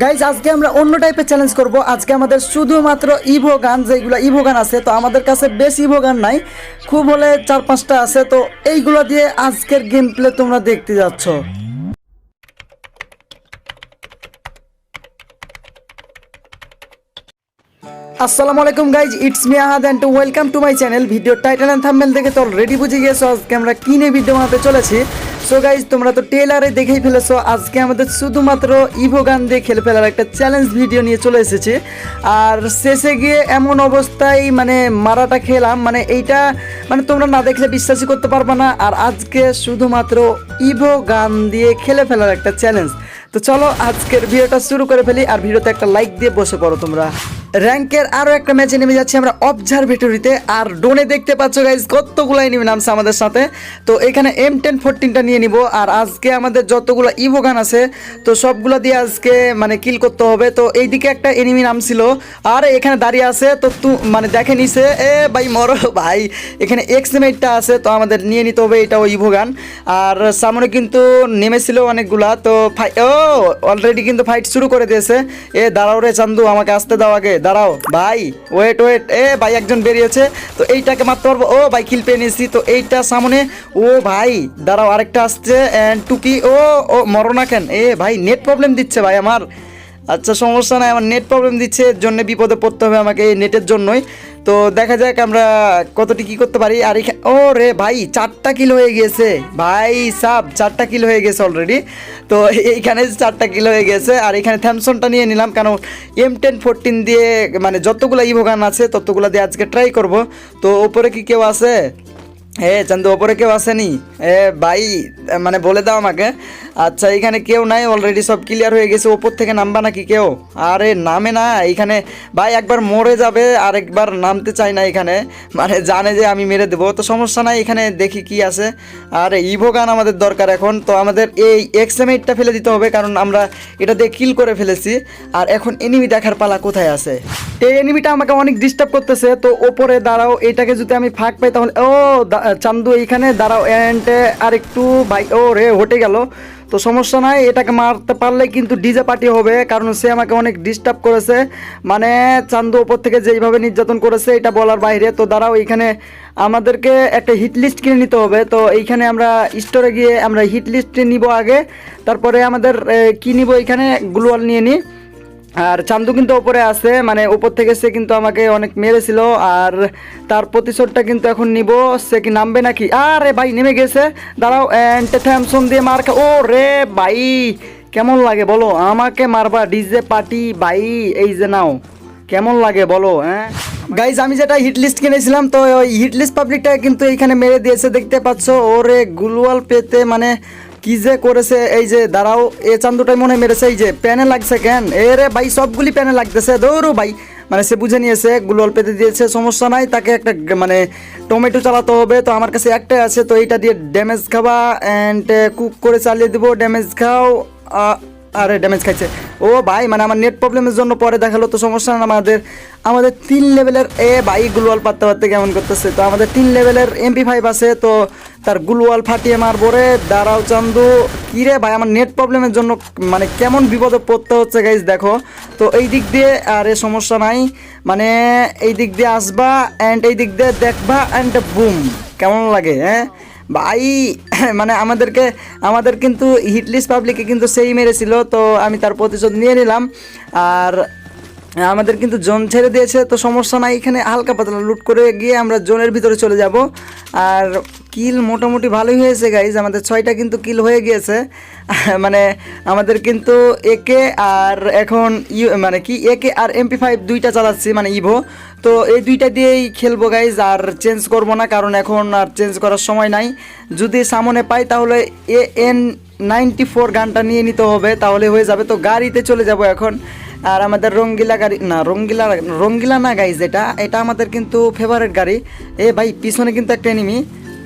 Guys আজকে আমরা অন্য টাইপের চ্যালেঞ্জ করব। আজকে আমাদের শুধুমাত্র ইভো গান যেগুলো ইভো গান আছে, তো আমাদের কাছে বেশ ইভো গান নাই। খুব হলে চার পাঁচটা আছে, তো এইগুলো দিয়ে আজকের গেম প্লে তোমরা দেখতে যাচ্ছ। আসসালামু আলাইকুম guys it's me Ahad and welcome to my channel video title and thumbnail দেখে তো অলরেডি বুঝে গিয়েছো আজকে আমরা কিনে ভিডিও বানাতে চলেছি। সো গাইজ তোমরা তো টেলারে দেখেই ফেলেছো, আজকে আমাদের শুধুমাত্র ইভো গান দিয়ে খেলে ফেলার একটা চ্যালেঞ্জ ভিডিও নিয়ে চলে এসেছি। আর শেষে গিয়ে এমন অবস্থায় মানে মারাটা খেলাম মানে এইটা মানে তোমরা না দেখলে বিশ্বাসই করতে পারবে না। আর আজকে শুধুমাত্র ইভো গান দিয়ে খেলে ফেলার একটা চ্যালেঞ্জ তো চলো, আজকের ভিডিওটা শুরু করে ফেলি, আর ভিডিওতে একটা লাইক দিয়ে বসে পড়ো তোমরা। র্যাঙ্কের আরও একটা ম্যাচে নেমে যাচ্ছি আমরা অবজারভেটরিতে। আর ডোনে দেখতে পাচ্ছ গাইজ কতগুলো এনিমি নামছে আমাদের সাথে। তো এখানে এম টেন ফোরটিনটা নিয়ে নিব, আর আজকে আমাদের যতগুলো ইভো গান আছে, তো সবগুলো দিয়ে আজকে মানে কিল করতে হবে। তো এইদিকে একটা এনিমি নামছিল, আর এখানে দাঁড়িয়ে আছে, তো তু মানে দেখে নিছে, এ ভাই, মরো, ভাই। এখানে এক্সমেটটা আছে, তো আমাদের নিয়ে নিতে হবে এটা ওই ইভো গান আর সামনে কিন্তু নেমেছিল অনেকগুলা, তো ফাই ও অলরেডি কিন্তু ফাইট শুরু করে দিয়েছে। এ দাঁড়াও রে চান্দু, আমাকে আসতে দাও আগে। দাঁড়াও, ভাই ওয়েট ওয়েট এ, ভাই, একজন বেরিয়েছে, তো এইটাকে মারতে পারব? ও, ভাই কিল পেয়ে নিয়েছি, তো এইটা সামনে, ও, ভাই, দাঁড়াও, আরেকটা আসছে অ্যান্ড টুকি ও ও, মরো না কেন? এ, ভাই নেট প্রবলেম দিচ্ছে, ভাই, আমার। আচ্ছা সমস্যা নাই, আমার নেট প্রবলেম দিচ্ছে এর জন্য বিপদে পড়তে হবে আমাকে এই নেটের জন্যই। তো দেখা যাক আমরা কতটি কি করতে পারি। আর এখানে ও রে ভাই, চারটা কিল হয়ে গেছে। ভাই সাব, চারটা কিল হয়ে গেছে অলরেডি তো এইখানে চারটা কিল হয়ে গেছে। আর এখানে থ্যামসনটা নিয়ে নিলাম, কারণ এম টেন ফোরটিন দিয়ে মানে যতগুলো ইভোগান আছে, ততগুলো দিয়ে আজকে ট্রাই করব। তো ওপরে কি কেউ আছে? হ্যাঁ চান্দু, ওপরে কেউ আসেনি? এ, ভাই মানে বলে দাও আমাকে। আচ্ছা এখানে কেউ নাই অলরেডি সব ক্লিয়ার হয়ে গেছে, ওপর থেকে নামবা নাকি কেউ? আরে, নামে না, এখানে ভাই একবার মরে যাবে আর একবার নামতে চায় না এখানে। মানে জানে যে আমি মেরে দেবো, তো সমস্যা নাই, এখানে দেখি কি আছে। আর ইভো গান আমাদের দরকার এখন, তো আমাদের এই এক্সএমএইটটা ফেলে দিতে হবে, কারণ আমরা এটা দিয়ে কিল করে ফেলেছি। আর এখন এনিমি দেখার পালা কোথায় আছে? এই এনিমিটা আমাকে অনেক ডিস্টার্ব করতেছে, তো ওপরে দাঁড়াও, এটাকে যদি আমি ফাঁক পাই তাহলে ও চান্দু এইখানে, দাঁড়াও অ্যান্ড আর একটু ভাই, ও রে, হটে গেল। তো সমস্যা নাই, এটাকে মারতে পারলে কিন্তু ডিজে পার্টি হবে, কারণ সে আমাকে অনেক ডিস্টার্ব করেছে। মানে চান্দু ওপর থেকে যেইভাবে নির্যাতন করেছে, এটা বলার বাইরে। তো দাঁড়াও, এখানে আমাদেরকে একটা হিট লিস্ট কিনে নিতে হবে। তো এইখানে আমরা স্টোরে গিয়ে আমরা হিট লিস্ট নিব আগে, তারপরে আমাদের কি নিব এখানে? গ্লোয়াল নিয়ে নিই আর চান্দু কিন্তু ওপরে আছে মানে ওপর থেকে সে কিন্তু আমাকে অনেক মেরেছিল, আর তার প্রতিশোধটা কিন্তু এখন নিব। সে কি নামবে নাকি? আরে ভাই, নেমে গেছে। দাঁড়াও অ্যান্ড থ্যামসন দিয়ে মার ও রে ভাই, কেমন লাগে বলো? আমাকে মারবা ডিজে পার্টি, ভাই, এই যে নাও। কেমন লাগে বলো হ্যাঁ? গাইজ আমি যেটা হিট লিস্ট কিনেছিলাম, তো ওই হিট লিস্ট পাবলিকটা কিন্তু এখানে মেরে দিয়েছে, দেখতে পাচ্ছ? ওরে, গুলওয়াল পেতে মানে কি যে করেছে, এই যে দাঁড়াও, এ চান্দুটাই মনে মেরেছে, এই যে প্যানে লাগছে কেন? এ রে ভাই, সবগুলি প্যানে লাগতেছে, দৌড়ো ভাই। মানে সে বুঝে নিয়েছে, গুলোল পেতে দিয়েছে, সমস্যা নাই, তাকে একটা মানে টমেটো চালাতে হবে। তো আমার কাছে একটাই আছে, তো এইটা দিয়ে ড্যামেজ খাবা অ্যান্ড কুক করে চালিয়ে দেবো ড্যামেজ খাও আরে ড্যামেজ খাইছে। ও ভাই মানে আমার নেট প্রবলেমের জন্য পরে দেখাল তো সমস্যা না, আমাদের আমাদের তিন লেভেলের এ ভাই গুলওয়াল পাততে পারতে কেমন করতেছে? তো আমাদের তিন লেভেলের এমপি ফাইভ আছে, তো তার গুলওয়াল ফাটিয়ে মারবো রে। দাঁড়াও চান্দু, কি রে ভাই, আমার নেট প্রবলেমের জন্য মানে কেমন বিপদে পড়তে হচ্ছে গাইজ দেখো। তো এই দিক দিয়ে, আরে সমস্যা নাই মানে এই দিক দিয়ে আসবা অ্যান্ড এই দিক দিয়ে দেখবা অ্যান্ড বুম কেমন লাগে হ্যাঁ? ভাই মানে আমাদেরকে, আমাদের কিন্তু হিটলিস্ট পাবলিকে কিন্তু সেই মেরেছিল তো আমি তার প্রতিশোধ নিয়ে নিলাম। আর আমাদের কিন্তু জোন ছেড়ে দিয়েছে, তো সমস্যা নাই, এখানে হালকা পাতলা লুট করে গিয়ে আমরা জোনের ভিতরে চলে যাব। আর কিল মোটামুটি ভালোই হয়েছে গাইজ আমাদের ছয়টা কিন্তু কিল হয়ে গিয়েছে। মানে আমাদের কিন্তু একে আর এখন ইউ মানে কি একে আর এমপি ফাইভ দুইটা চালাচ্ছি মানে ইভো তো এই দুইটা দিয়েই খেলব গাইজ আর চেঞ্জ করব না, কারণ এখন আর চেঞ্জ করার সময় নাই। যদি সামনে পাই, তাহলে এ এন নাইনটি ফোর গানটা নিয়ে নিতে হবে, তাহলে হয়ে যাবে। তো গাড়িতে চলে যাব এখন। আর আমাদের রঙ্গিলা গাড়ি, না, রঙ্গিলা রঙ্গিলা না গাইজ এটা এটা আমাদের কিন্তু ফেভারিট গাড়ি। এ ভাই, পিছনে কিন্তু একটা এনিমি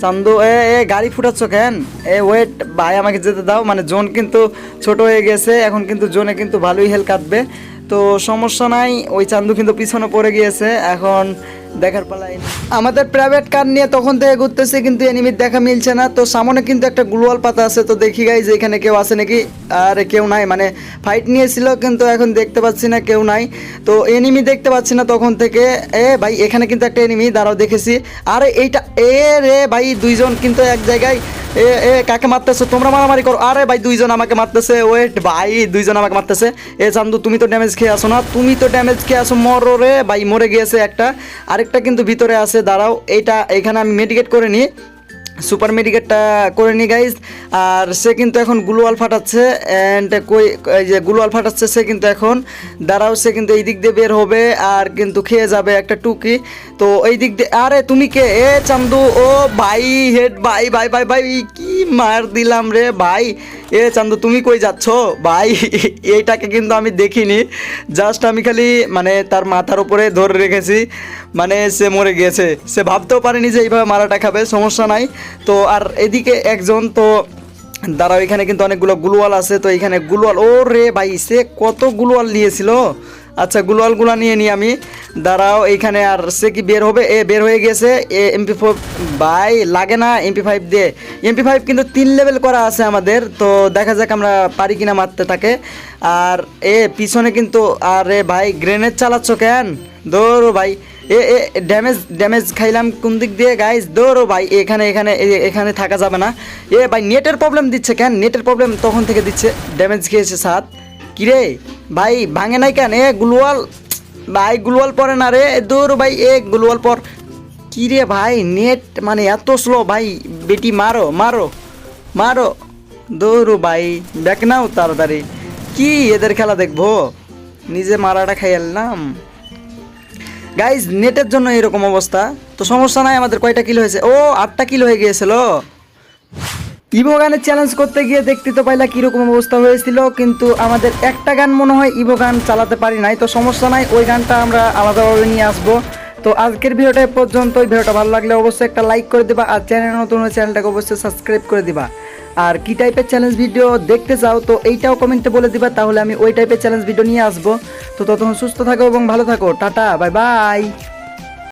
চান্দু, এ এ, গাড়ি ফুটাচ্ছ কেন? এ ওয়েট ভাই, আমাকে যেতে দাও। মানে জোন কিন্তু ছোট হয়ে গেছে, এখন কিন্তু জোনে কিন্তু ভালোই হেল কাটবে। তো সমস্যা নাই, ওই চান্দু কিন্তু পিছনে পড়ে গিয়েছে, এখন দেখার পালাই আমাদের প্রাইভেট কার নিয়ে তখন থেকে ঘুরতেছে, কিন্তু এনিমির দেখা মিলছে না। তো সামনে কিন্তু একটা গ্লোয়াল পাতা আছে, তো দেখি গাই যে এখানে কেউ আছে নাকি? আর কেউ নাই মানে ফাইট নিয়েছিল, কিন্তু এখন দেখতে পাচ্ছি না কেউ নাই। তো এনিমি দেখতে পাচ্ছি না তখন থেকে। এ ভাই, এখানে কিন্তু একটা এনিমি দাঁড়াও দেখেছি। আরে এইটা এ রে ভাই, দুইজন কিন্তু এক জায়গায় এ এ, কাকে মারতেছে? তোমরা মারামারি করো। আরে ভাই, দুইজন আমাকে মারতেছে। ওয়েট, ভাই, দুইজন আমাকে মারতেছে। এ, চান্দু, তুমি তো ড্যামেজ খেয়ে আসো না। তুমি তো ড্যামেজ খেয়ে আসো, মরো রে। ভাই, মরে গিয়েছে একটা। আরেকটা কিন্তু ভিতরে আছে, দাঁড়াও। এইটা এখানে আমি মেডিকেট করে নিই। সুপার মেডিকেটটা করে নি গাইজ আর সে কিন্তু এখন গ্লুয়াল ফাটাচ্ছে অ্যান্ড কই যে গ্লুয়াল ফাটাচ্ছে, সে কিন্তু এখন, দাঁড়াও, সে কিন্তু এই দিক দিয়ে বের হবে, আর কিন্তু খেয়ে যাবে একটা টুকি। তো এই দিক দিয়ে, আরে তুমি কে? এ চান্দু, ও ভাই, হেড ভাই ভাই ভাই ভাই, কি মার দিলাম রে ভাই? এ চান্দু, তুমি কই যাচ্ছ? ভাই, এইটাকে কিন্তু আমি দেখিনি। জাস্ট আমি খালি মানে তার মাথার উপরে ধরে রেখেছি। মানে সে মরে গিয়েছে। সে ভাবতেও পারেনি যে এইভাবে মারাটা খাবে, সমস্যা নাই। তো আর এদিকে একজন তো, দাঁড়াও, এখানে কিন্তু অনেকগুলো গুলওয়াল আছে, তো এখানে গুলওয়াল ও রে ভাই, সে কত গুলওয়াল নিয়েছিল? আচ্ছা গুলওয়ালগুলো নিয়ে নিই আমি। দাঁড়াও এইখানে আর সে কি বের হবে? এ, বের হয়ে গেছে। এ এমপি ফোর ভাই, লাগে না এমপি ফাইভ দিয়ে। এমপি ফাইভ কিন্তু তিন লেভেল করা আছে আমাদের, তো দেখা যাক আমরা পারি কিনা মারতে তাকে। আর, এ, পিছনে কিন্তু, আরে ভাই গ্রেনেড চালাচ্ছ কেন? দৌড়ো ভাই। এ এ ড্যামেজ ড্যামেজ খাইলাম কোন দিক দিয়ে গাইজ দৌড়ো ভাই, এখানে এখানে এখানে থাকা যাবে না। এ, ভাই নেটের প্রবলেম দিচ্ছে কেন? নেটের প্রবলেম তখন থেকে দিচ্ছে। ড্যামেজ খেয়েছে সাত। কিরে? ভাই, ভাঙে নাই কেন? এ, গ্লুয়াল, ভাই, গ্লুয়াল পরে না রে? দৌড়ো ভাই, এ, গ্লুয়াল পর। কিরে ভাই নেট মানে এত স্লো ভাই, বেটি, মারো মারো মারো। দৌড়ো ভাই দেখ নাও তাড়াতাড়ি। কি এদের খেলা দেখব? নিজে মারাটা খাই এলাম গাইজ নেটের জন্য এরকম অবস্থা। তো সমস্যা নাই, আমাদের কয়টা কিলো হয়েছে? ও, আটটা কিলো হয়ে গিয়েছিল। ইভো গানের চ্যালেঞ্জ করতে গিয়ে দেখতে তো পাইলা কীরকম অবস্থা হয়েছিল, কিন্তু আমাদের একটা গান মনে হয় ইভো গান চালাতে পারি নাই, তো সমস্যা নাই, ওই গানটা আমরা আলাদাভাবে নিয়ে আসব। তো আজকের ভিডিওটা পর্যন্ত ভিডিওটা ভালো লাগলে অবশ্যই একটা লাইক করে দেবা আর চ্যানেল নতুন চ্যানেলটাকে অবশ্যই সাবস্ক্রাইব করে দিবা। আর কি টাইপের চ্যালেঞ্জ ভিডিও দেখতে চাও, তো এইটাও কমেন্টে বলে দিবা, তাহলে আমি ওই টাইপের চ্যালেঞ্জ ভিডিও নিয়ে আসব। তো ততক্ষণ সুস্থ থাকো এবং ভালো থাকো। Tata bye bye